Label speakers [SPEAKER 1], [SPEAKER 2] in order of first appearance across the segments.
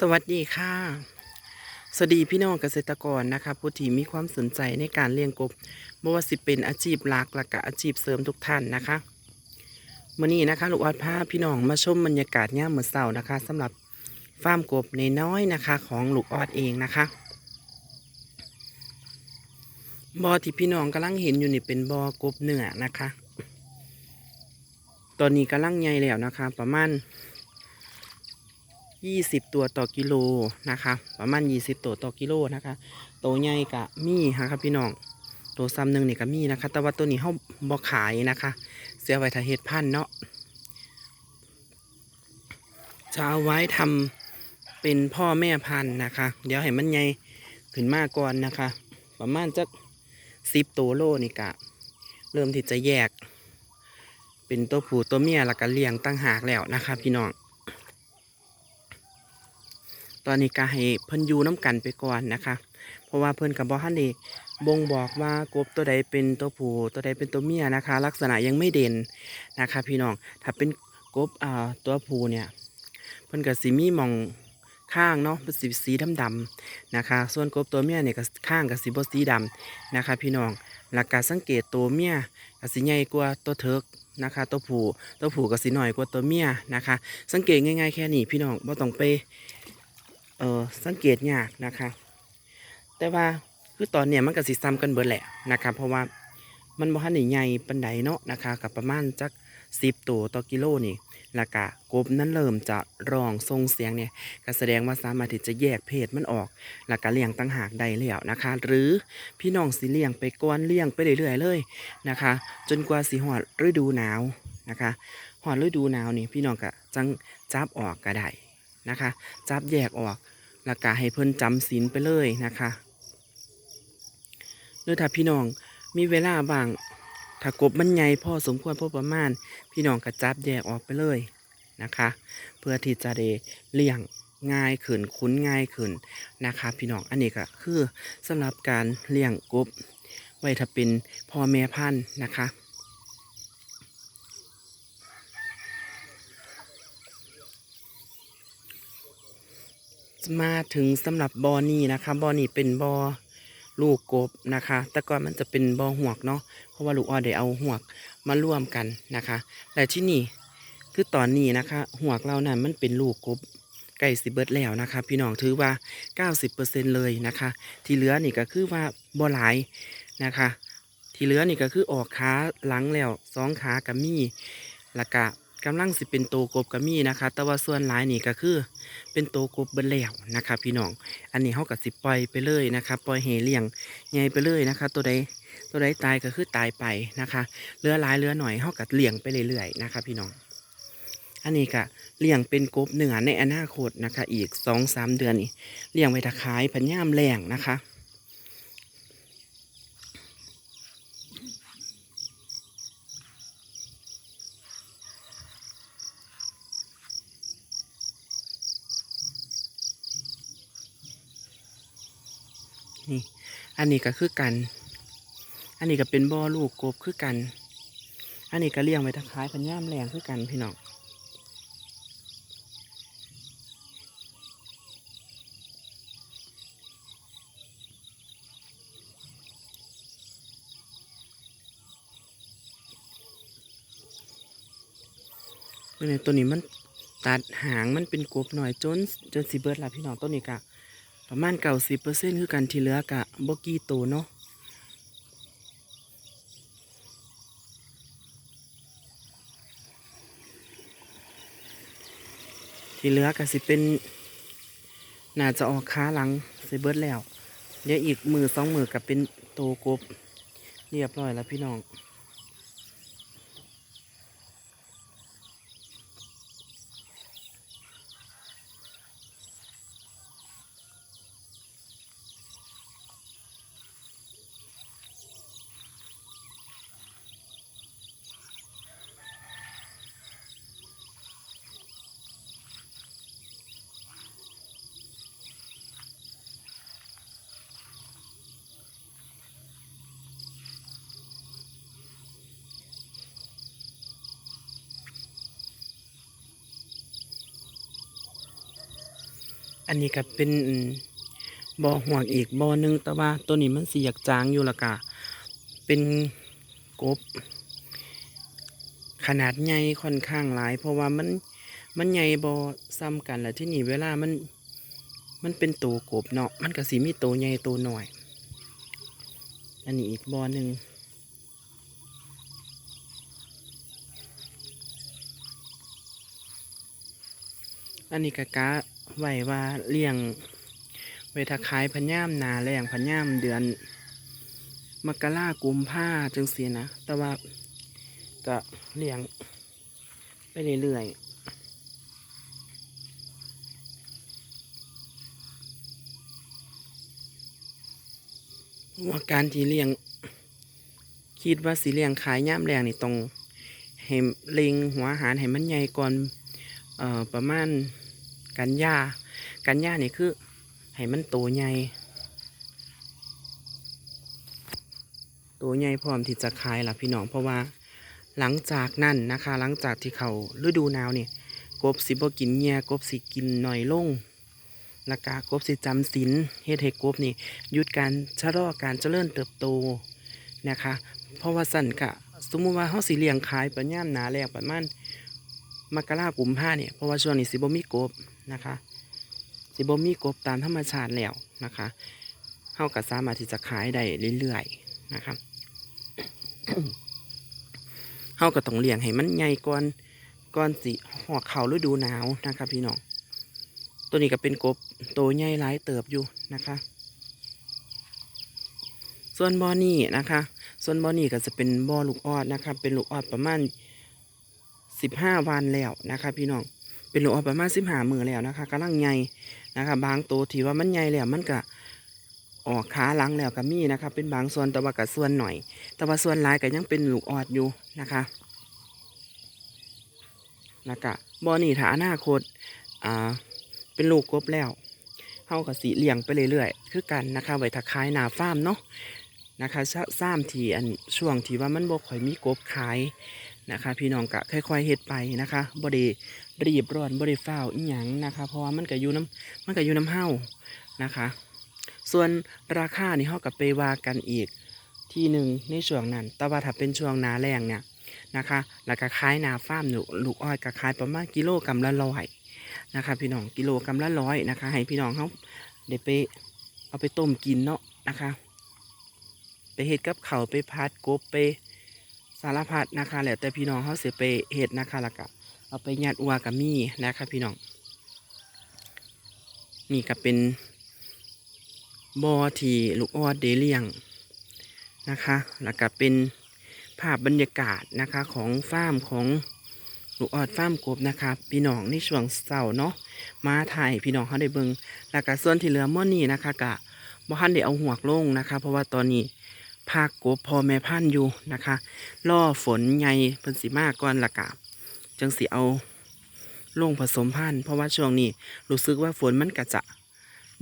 [SPEAKER 1] สวัสดีค่ะ สวัสดีพี่น้องเกษตรกรนะคะผู้ที่มีความสนใจในการเลี้ยงกบไม่ว่าสิเป็นอาชีพหลักและก็อาชีพเสริมทุกท่านนะคะมื่อนี้นะคะลูกออดพาพี่น้องมาชมบรรยากาศย่ามมื้อเช้านะคะสำหรับฟาร์มกบในน้อยนะคะ ของลูกออดเองนะคะบอที่พี่น้องกำลังเห็นอยู่นี่เป็นบอกบเนื้อนะคะ ตอนนี้กำลังใหญ่แล้วนะคะ ประมาณ 20 ตัวต่อกิโลนะคะ ประมาณ 20 ตัวต่อกิโลนะคะตัวใหญ่กะมีนะคะพี่น้องตัวซ้ำหนึ่งนี่ก็มีนะคะ แต่ว่าตัวนี้เขาบ่ขายนะคะ เสียไว้ถ้าเฮ็ดพันเนาะจะเอาไว้ทำเป็นพ่อแม่พันธุ์นะคะ เดี๋ยวให้มันใหญ่ขึ้นมาก่อนนะคะ ประมาณจักสิบตัวโลนี่กะ เริ่มที่จะแยก เป็นตัวผู้ตัวเมียแล้วก็เลี้ยงตั้งหากแล้วนะคะ พี่น้อง ตอนนี้ก็ให้เพิ่นอยู่น้ำกันไปก่อนนะคะ เพราะว่าเพิ่นกับบ่ฮันเดบ่งบอกว่ากบตัวใดเป็นตัวผู้ตัวใดเป็นตัวเมียนะคะ ลักษณะยังไม่เด่นนะคะ พี่น้องถ้าเป็นกบอ่าตัวผู้เนี่ยเพิ่นกับสีมีมองข้างเนาะเป็นสีสีดำๆนะคะ ส่วนกบตัวเมียเนี่ยก็ข้างกับสีบสีดำนะคะ พี่น้องหลักการสังเกตตัวเมียกับสีใหญ่กว่าตัวเทิกนะคะ ตัวผู้ตัวผู้กับสีหน่อยกว่าตัวเมียนะคะ สังเกตง่ายๆแค่นี้พี่น้องบ่ต้องไป เออสังเกตยากนะคะ แต่ว่าคือตอนเนี้ยมันก็สิซ้ำกันเบิดแหละนะคะเพราะว่ามันบ่ทันได้ใหญ่ปานใดเนาะนะคะกับประมาณจัก10ตัวต่อกิโลนี่แล้วก็กบนั้นเริ่มจะร้องทรงเสียงเนี่ยก็แสดงว่าสามารถที่จะแยกเพศมันออก แล้วก็เลี้ยงตั้งหากได้แล้วนะคะ หรือพี่น้องสิเลี้ยงไปก่อนเลี้ยงไปเรื่อยๆเลยนะคะ จนกว่าสิฮอดฤดูหนาวนะคะฮอดฤดูหนาวนี่พี่น้องก็จังจับออกก็ได้นะคะ จับแยกออก แล้วก็ให้เพิ่นจำศีลไปเลยนะคะหรือถ้าพี่น้องมีเวลาบาง ถ้ากบมันใหญ่พอสมควรพอประมาณ พี่น้องก็จับแยกออกไปเลยนะคะ เพื่อที่จะได้เลี้ยงง่ายขึ้นคุ้นง่ายขึ้นนะคะพี่น้องอันนี้ก็คือสำหรับการเลี้ยงกบไว้ถ้าเป็นพ่อแม่พันธุ์นะคะ มาถึงสำหรับบอนี่นะคะบอนี่เป็นบอลูกกบนะคะ แต่ก่อนมันจะเป็นบอหวกเนาะเพราะว่าลูกออได้เอาหวกมาร่วมกันนะคะแต่ที่นี่คือตอนนี้นะคะหวกเรานั้นมันเป็นลูกกบไก่สิเบิร์ดแล้วนะคะ พี่น้องถือว่า 90%เลยนะคะ ที่เหลือนี่ก็คือว่าบอหลายนะคะ ที่เหลือนี่ก็คือออกขาหลังแล้วสองขากับมี่แล้วก็ กำลังสิเป็นโตกบกับมี่นะคะ แต่ว่าส่วนหลายนี่ก็คือเป็นโตกบเบิ้แล้วนะคะพี่น้อง อันนี้เขากับสิปล่อยไปเลยนะคะปล่อยเหเลี้ยงใหญ่ไปเลยนะคะ ตัวใดตัวใดตายก็คือตายไปนะคะเรือหลายเรือหน่อยเขากับเลี้ยงไปเรื่อยๆนะคะ พี่น้อง อันนี้ก็เลี้ยงเป็นกบเนื้อในอนาคตนะคะ อีกสองสามเดือนนี่เลี้ยงไว้ถ้าขายพันย่ามแรงนะคะ นี่ อันนี้ก็คือกัน อันนี้ก็เป็นบ่อลูกกบคือกัน อันนี้ก็เลี้ยงไว้ถ้าขายพันย่ามแรงคือกันพี่น้องตัวนี้มันตัดหางมันเป็นกบหน่อยจนจนสิเบิร์ดละพี่น้องตัวนี้กะ ประมาณเก้าสิบเปอร์เซ็นต์คือกันที่เหลือกะบกี้โตวเนาะที่เหลือกะสิเป็นน่าจะออกค้าหลังสิเบิดแล้วเดี๋ยวอีกมือสองมือกับเป็นโตกบ เรียบร้อยแล้วพี่น้อง อันนี้ก็เป็นบ่อห่วงอีกบ่อหนึงแต่ว่าตัวนี้มันสีอยากจางอยู่ละกะเป็นกบ ขนาดใหญ่ค่อนข้างหลาย เพราะว่ามันมันใหญ่บ่ซ้ำกันแหล้วที่นี่เวลามัน มันเป็นตัวกบเนาะมันก็สิมีตัวใหญ่ตัวหน่อย อันนี้อีกบ่อหนึ่งอันนี้กะกะ ไว้ว่าเลี้ยงไว้ถ้าขายพะย่ามนาแรงพะย่ามเดือน มกรากุมภาจังสีนะ แต่ว่าก็เลี้ยงไปเรื่อยๆว่าการที่เลี้ยง คิดว่าสีเลี้ยงขายย่ามแรงนี่ต้องให้เล็งหัวอาหารให้มันใหญ่ก่อน เอ่อประมาณ กันยากันยานี่คือ ให้มันโตใหญ่โตใหญ่พร้อมที่จะขายล่ะพี่น้องเพราะว่า หลังจากนั้นนะคะ หลังจากที่เขาฤดูหนาวนี่กบสิบ่กินเงียกบสิกินหน่อยลงแล้วก็กบสิจำศีลเฮ็ดให้กบนี่หยุดการชะลอการเจริญเติบโตนะคะ เพราะว่าสั่นกะสมมุติว่าเฮาสิเลี้ยงขายปัญญามหนาแรกประมาณมกรากุมภาเนี่ยเพราะว่าช่วงนี้สิบ่มีกบ นะคะสิบ่มีกบตามธรรมชาติแล้วนะคะเฮาก็สามารถที่จะขายได้เรื่อยๆนะครับเฮาก็ต้องเลี้ยงให้มันใหญ่ก่อนก่อนสิหอดเขาฤดูหนาวนะครับพี่น้องตัวนี้ก็เป็นกบโตใหญ่หลายเติบอยู่นะคะ ส่วนบอนี่นะคะ ส่วนบอนี่ก็จะเป็นบอลูกออดนะคะ เป็นลูกออดประมาณสิบห้าวันแล้วนะคะ พี่น้อง เป็นลูกอประมาณสิบห้ามือแล้วนะคะกำลังใหญ่นะคะบางตัวที่ว่ามันใหญ่แล้วมันก็ออกขาหลังแล้วก็มีนะคะเป็นบางส่วนแต่ว่าก็ส่วนหน่อย แต่ว่าส่วนหลายก็ยังเป็นลูกออดอยู่นะคะนะคะบอนี่ถาอนาคตอ่าเป็นลูกกบแล้วเฮากับสีเหลี้ยงไปเรื่อยๆคือกันนะคะไว้ถ้าขายหนาฟ้ามเนาะนะคะซ้ำที่อันช่วงที่ว่ามันบ่ค่อยมีกบขายนะคะ พี่น้องก็ค่อยๆเฮ็ดไปนะคะบด้ รีบร้อนบ่ได้ฟ้าวอีหยังนะคะ เพราะว่ามันก็อยู่น้ำมันก็อยู่น้ำเฮานะคะ ส่วนราคานี่เฮากับไปว่ากันอีกที่หนึ่งในช่วงนั้นแต่ว่าถ้าเป็นช่วงหนาแรงเนี่ยนะคะ แล้วก็ขายนาฟาร์มลูกลูกอ้อยก็ขายประมาณกิโลกรัมละร้อยนะคะ พี่น้องกิโลกรัมละร้อยนะคะ ให้พี่น้องเขาเดี๋ยวไปเอาไปต้มกินเนาะนะคะ ไปเห็ดกับเขาวไปพัดกบไปสารพัดนะคะแล้วแต่พี่น้องเขาเสียไปเห็ดนะคะแล้วก็ เอาไปยัดอัวกับมี่นะคะพี่น้อง นี่ก็เป็นบอที่ลูกออดเดเลียงนะคะ แล้วก็เป็นภาพบรรยากาศนะคะของฟาร์มของลูกออดฟาร์มกบนะคะพี่น้องในช่วงเสาร์เนาะมาถ่ายพี่น้องเขาได้เบิงแล้วก็ส่วนที่เหลือม่อนี่นะคะกะบ่ทันได้เอาหัวกลงนะคะ เพราะว่าตอนนี้ภาคกบพอแม่พันธุ์อยู่นะคะล่อฝนใหญ่เพิ่นสิมาก่อนละกะ จังสิเอาลงผสมพันธุ์เพราะว่าช่วงนี้รู้สึกว่าฝนมันก็จะ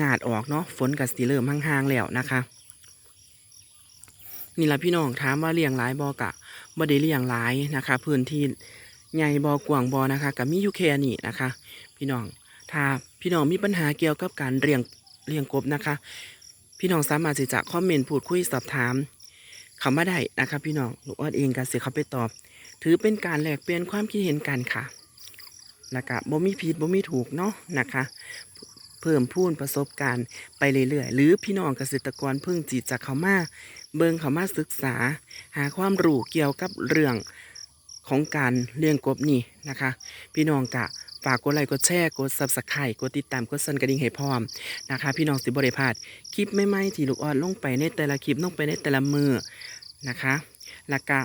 [SPEAKER 1] งาดออกเนาะฝนกับสีเริ่มห่างๆแล้วนะคะนี่ละพี่น้องถามว่าเลี้ยงหลายบอกะบ่ได้เลี้ยงหลายนะคะ พื้นที่ใหญ่บอกว้างบอนะคะกับมีอยู่แค่นี้นะคะ พี่น้องถ้าพี่น้องมีปัญหาเกี่ยวกับการเลี้ยงเลี้ยงกบนะคะ พี่น้องสามารถที่จะคอมเมนต์พูดคุยสอบถาม เขามาได้นะคะพี่น้องหลูออดเองก็เสียเขาไปตอบ ถือเป็นการแลกเปลี่ยนความคิดเห็นกันค่ะแล้วก็บ่มีผิดบ่มีถูกเนาะนะคะ เพิ่มพูนประสบการณ์ไปเรื่อยๆหรือพี่น้องเกษตรกรพิ่งจีจากเขามาเบิงเขามาศึกษา หาความรู้เกี่ยวกับเรื่องของการเลี้ยงกบนี่นะคะ พี่น้องกะ ฝากกดไลค์กดแชร์กดซับสไครต์กดติดตามกดสั่นกระดิ่งให้พร้อมนะคะ พี่น้องสิบริพาดคลิปไม่ไม่ที่ลูกออดลงไปในแต่ละคลิปลงไปในแต่ละมือนะคะแล้วก็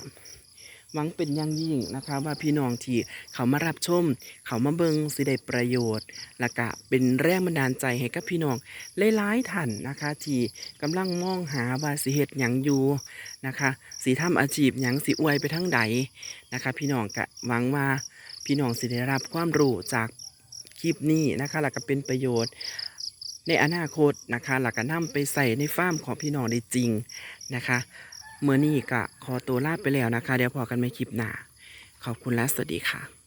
[SPEAKER 1] หวังเป็นอย่างยิ่งนะคะว่าพี่น้องที่เขามารับชม เขามาเบิงสิได้ประโยชน์และกะเป็นแรงบันดาลใจให้กับพี่น้องหลายๆท่านนะคะ ที่กำลังมองหาว่าสิเฮ็ดหยังอยู่นะคะ สีทำอาชีพหยังสิอวยไปทั้งใดนะคะ พี่น้องกะหวังว่า พี่น้องสิได้รับความรู้จากคลิปนี้นะคะแล้วก็เป็นประโยชน์ในอนาคตนะคะแล้วก็นำไปใส่ในฟาร์มของพี่น้องได้จริงนะคะเมื่อนี้ก็ขอตัวลาไปแล้วนะคะ เดี๋ยวพอกันไม่คลิปหน้า ขอบคุณและสวัสดีค่ะ